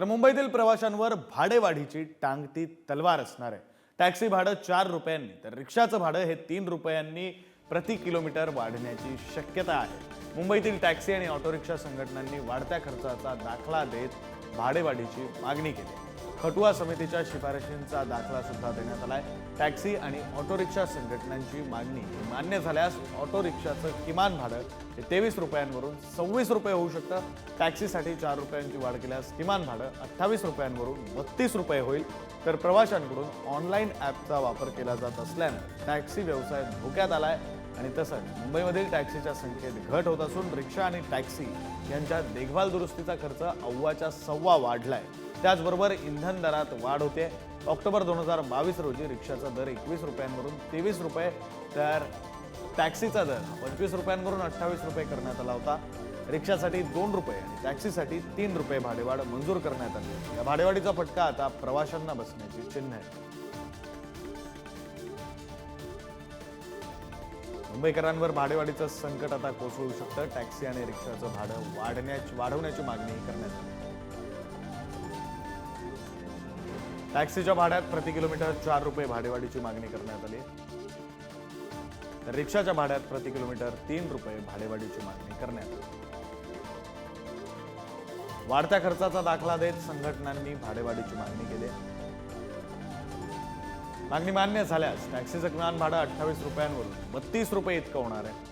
तर मुंबईतील प्रवाशांवर भाडेवाढीची टांगती तलवार असणार आहे टॅक्सी भाडं चार रुपयांनी तर रिक्षाचं भाडं हे तीन रुपयांनी प्रति किलोमीटर वाढण्याची शक्यता आहे मुंबईतील टॅक्सी आणि ऑटो रिक्षा संघटनांनी वाढत्या खर्चाचा दाखला देत भाडेवाढीची मागणी केली आहे. खटुआ समितीच्या शिफारशींचा दाखला सुद्धा देण्यात आलाय. टॅक्सी आणि ऑटो रिक्षा संघटनांची मागणी ही मान्य झाल्यास ऑटो रिक्षाचं किमान भाडं हे तेवीस रुपयांवरून सव्वीस रुपये होऊ शकतं. टॅक्सीसाठी चार रुपयांची वाढ केल्यास किमान भाडं अठ्ठावीस रुपयांवरून बत्तीस रुपये होईल. तर प्रवाशांकडून ऑनलाईन ॲपचा वापर केला जात असल्यानं टॅक्सी व्यवसाय धोक्यात आलाय. आणि तसंच मुंबईमधील टॅक्सीच्या संख्येत घट होत असून रिक्षा आणि टॅक्सी यांच्या देखभाल दुरुस्तीचा खर्च अव्वाच्या सव्वा वाढलाय. त्याचबरोबर इंधन दरात वाढ होते. ऑक्टोबर दोन हजार बावीस रोजी रिक्षाचा दर एकवीस रुपयांवरून तेवीस रुपये तर टॅक्सीचा दर पंचवीस रुपयांवरून अठ्ठावीस रुपये करण्यात आला होता. रिक्षासाठी दोन रुपये आणि टॅक्सीसाठी तीन रुपये भाडेवाढ मंजूर करण्यात आली. या भाडेवाढीचा फटका आता प्रवाशांना बसण्याची चिन्ह आहे. मुंबईकरांवर भाडेवाढीचं संकट आता कोसळू शकतं. टॅक्सी आणि रिक्षाचं भाडं वाढण्याची वाढवण्याची मागणी करण्यात आली. टॅक्सीच्या भाड्यात प्रति किलोमीटर चार रुपये भाडेवाढीची मागणी करण्यात आली. तर रिक्षाच्या भाड्यात प्रति किलोमीटर तीन रुपये भाडेवाढीची मागणी करण्यात आली. वाढत्या खर्चाचा दाखला देत संघटनांनी भाडेवाढीची मागणी केली. आहे. मागणी मान्य झाल्यास टॅक्सीचं किमान भाडं अठ्ठावीस रुपयांवरून बत्तीस रुपये इतकं होणार आहे.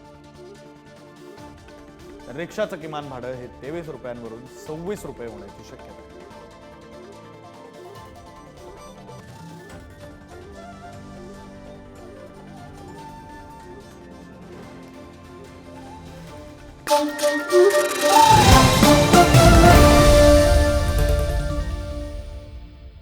तर रिक्षाचं किमान भाडं हे तेवीस रुपयांवरून सव्वीस रुपये होण्याची शक्यता Boom, boom, boom.